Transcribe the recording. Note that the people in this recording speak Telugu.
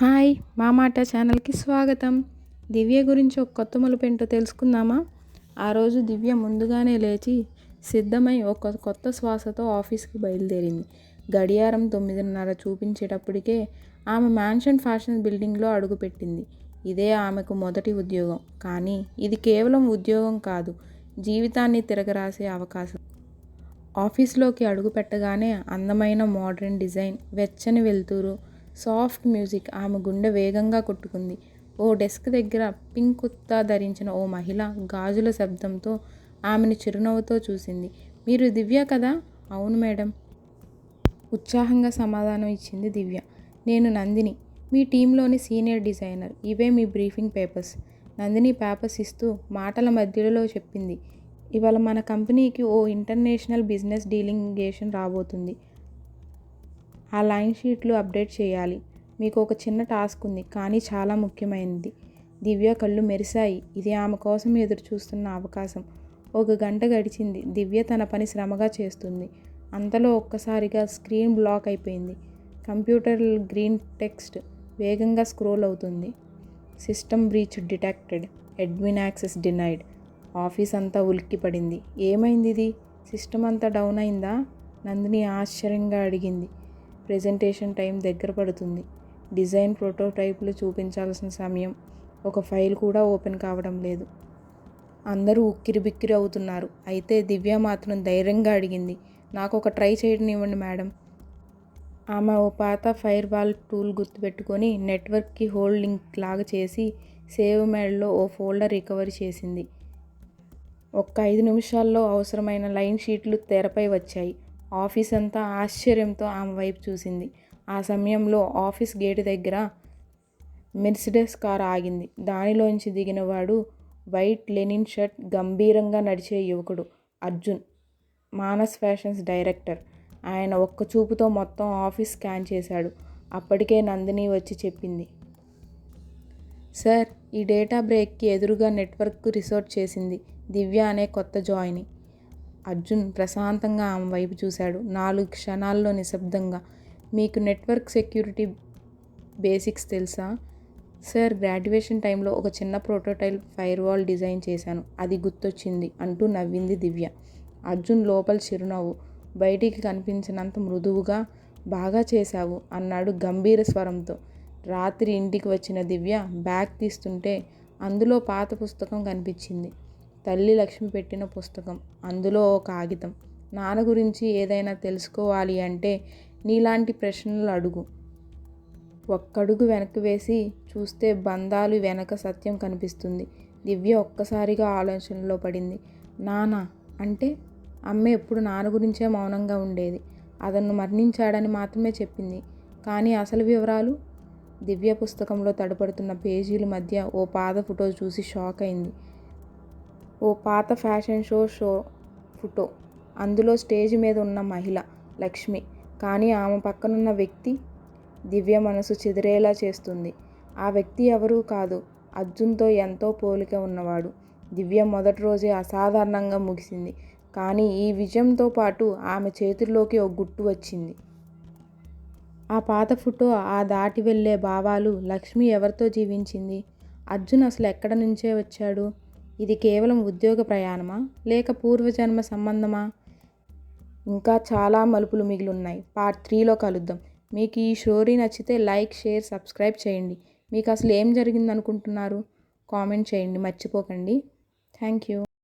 హాయ్ మా మాట ఛానల్కి స్వాగతం. దివ్య గురించి ఒక కొత్త మలుపేంటో తెలుసుకుందామా? ఆ రోజు దివ్య ముందుగానే లేచి సిద్ధమై ఒక కొత్త శ్వాసతో ఆఫీస్కి బయలుదేరింది. గడియారం తొమ్మిదిన్నర చూపించేటప్పటికే ఆమె మ్యాన్షన్ ఫ్యాషన్ బిల్డింగ్లో అడుగుపెట్టింది. ఇదే ఆమెకు మొదటి ఉద్యోగం. కానీ ఇది కేవలం ఉద్యోగం కాదు జీవితాన్ని తిరగరాసే అవకాశం. ఆఫీస్లోకి అడుగు పెట్టగానే అందమైన మోడ్రన్ డిజైన్ వెచ్చని వెలుతురు సాఫ్ట్ మ్యూజిక్ ఆమె గుండె వేగంగా కొట్టుకుంది. ఓ డెస్క్ దగ్గర పింక్ కుత్తా ధరించిన ఓ మహిళ గాజుల శబ్దంతో ఆమెను చిరునవ్వుతో చూసింది. మీరు దివ్య కదా? అవును మేడం. ఉత్సాహంగా సమాధానం ఇచ్చింది దివ్య. నేను నందిని. మీ టీంలోని సీనియర్ డిజైనర్. ఇవే మీ బ్రీఫింగ్ పేపర్స్. నందిని పేపర్స్ ఇస్తూ మాటల మధ్యలో చెప్పింది. ఇవాళ మన కంపెనీకి ఓ ఇంటర్నేషనల్ బిజినెస్ డీలింగేషన్ రాబోతుంది. ఆ లైన్ షీట్లు అప్డేట్ చేయాలి. మీకు ఒక చిన్న టాస్క్ ఉంది కానీ చాలా ముఖ్యమైనది. దివ్య కళ్ళు మెరిశాయి. ఇది ఆమె కోసం ఎదురు చూస్తున్న అవకాశం. ఒక గంట గడిచింది. దివ్య తన పని శ్రమగా చేస్తుంది. అంతలో ఒక్కసారిగా స్క్రీన్ బ్లాక్ అయిపోయింది. కంప్యూటర్ గ్రీన్ టెక్స్ట్ వేగంగా స్క్రోల్ అవుతుంది. System breach detected. Admin access denied. Office అంతా ఉలిక్కిపడింది ఏమైంది ఇది? సిస్టమ్ అంతా డౌన్ అయిందా? నందిని ఆశ్చర్యంగా అడిగింది. ప్రెజెంటేషన్ టైం దగ్గర పడుతుంది. డిజైన్ ప్రోటోటైప్లు చూపించాల్సిన సమయం. ఒక ఫైల్ కూడా ఓపెన్ కావడం లేదు. అందరూ ఉక్కిరి బిక్కిరి అవుతున్నారు. అయితే దివ్య మాత్రం ధైర్యంగా అడిగింది నాకు ఒక ట్రై చేయనివ్వండి మేడం ఆమె ఓ పాత ఫైర్ వాల్ టూల్ గుర్తుపెట్టుకొని నెట్వర్క్కి హోల్డింగ్ లాగా చేసి సేవ్ మేడ్లో ఓ ఫోల్డర్ రికవరీ చేసింది. ఒక్క ఐదు నిమిషాల్లో అవసరమైన లైన్ షీట్లు తెరపై వచ్చాయి. ఆఫీస్ అంతా ఆశ్చర్యంతో ఆమె వైపు చూసింది. ఆ సమయంలో ఆఫీస్ గేటు దగ్గర మెర్సిడెస్ కార్ ఆగింది. దానిలోంచి దిగినవాడు వైట్ లెనిన్ షర్ట్ గంభీరంగా నడిచే యువకుడు. Arjun Manas fashions director. ఆయన ఒక్క చూపుతో మొత్తం ఆఫీస్ స్కాన్ చేశాడు. అప్పటికే నందిని వచ్చి చెప్పింది. సార్ ఈ డేటా బ్రేక్కి ఎదురుగా నెట్వర్క్ రిసోర్ట్ చేసింది. దివ్య అనే కొత్త జాయిని. అర్జున్ ప్రశాంతంగా ఆమె వైపు చూశాడు. నాలుగు క్షణాల్లో నిశ్శబ్దంగా మీకు నెట్వర్క్ సెక్యూరిటీ బేసిక్స్ తెలుసా? సార్ గ్రాడ్యుయేషన్ టైంలో ఒక చిన్న ప్రోటోటైల్ ఫైర్ వాల్ డిజైన్ చేశాను. అది గుర్తొచ్చింది అంటూ నవ్వింది దివ్య. అర్జున్ లోపల చిరునవ్వు. బయటికి కనిపించినంత మృదువుగా బాగా చేశావు అన్నాడు గంభీర స్వరంతో. రాత్రి ఇంటికి వచ్చిన దివ్య బ్యాగ్ తీస్తుంటే అందులో పాత పుస్తకం కనిపించింది. తల్లి లక్ష్మి పెట్టిన పుస్తకం. అందులో ఓ కాగితం. నాన్న గురించి ఏదైనా తెలుసుకోవాలి అంటే నీలాంటి ప్రశ్నలు అడుగు. ఒక్కడుగు వెనక్కి వేసి చూస్తే బంధాలు వెనక సత్యం కనిపిస్తుంది. దివ్య ఒక్కసారిగా ఆలోచనలో పడింది. నాన్న అంటే అమ్మ ఎప్పుడు నాన్న గురించే మౌనంగా ఉండేది. అతను మరణించాడని మాత్రమే చెప్పింది. కానీ అసలు వివరాలు? దివ్య పుస్తకంలో తడపడుతున్న పేజీల మధ్య ఓ పాద ఫోటో చూసి షాక్ అయింది. ఓ పాత ఫ్యాషన్ షో షో ఫోటో. అందులో స్టేజ్ మీద ఉన్న మహిళ లక్ష్మి. కానీ ఆమె పక్కనున్న వ్యక్తి దివ్య మనసు చెదిరేలా చేస్తుంది. ఆ వ్యక్తి ఎవరూ కాదు అర్జున్తో ఎంతో పోలిక ఉన్నవాడు. దివ్య మొదటి రోజే అసాధారణంగా ముగిసింది. కానీ ఈ విజయంతో పాటు ఆమె చేతుల్లోకి ఒక గుట్టు వచ్చింది. ఆ పాత ఫోటో ఆ దాటి వెళ్ళే భావాలు లక్ష్మి ఎవరితో జీవించింది? అర్జున్ అసలు ఎక్కడ నుంచే వచ్చాడు? ఇది కేవలం ఉద్యోగ ప్రయాణమా? లేక పూర్వజన్మ సంబంధమా? ఇంకా చాలా మలుపులు మిగిలి ఉన్నాయి పార్ట్ త్రీలో కలుద్దాం. మీకు ఈ స్టోరీ నచ్చితే లైక్ షేర్ సబ్స్క్రైబ్ చేయండి. మీకు అసలు ఏం జరిగింది అనుకుంటున్నారు కామెంట్ చేయండి. మర్చిపోకండి. Thank you.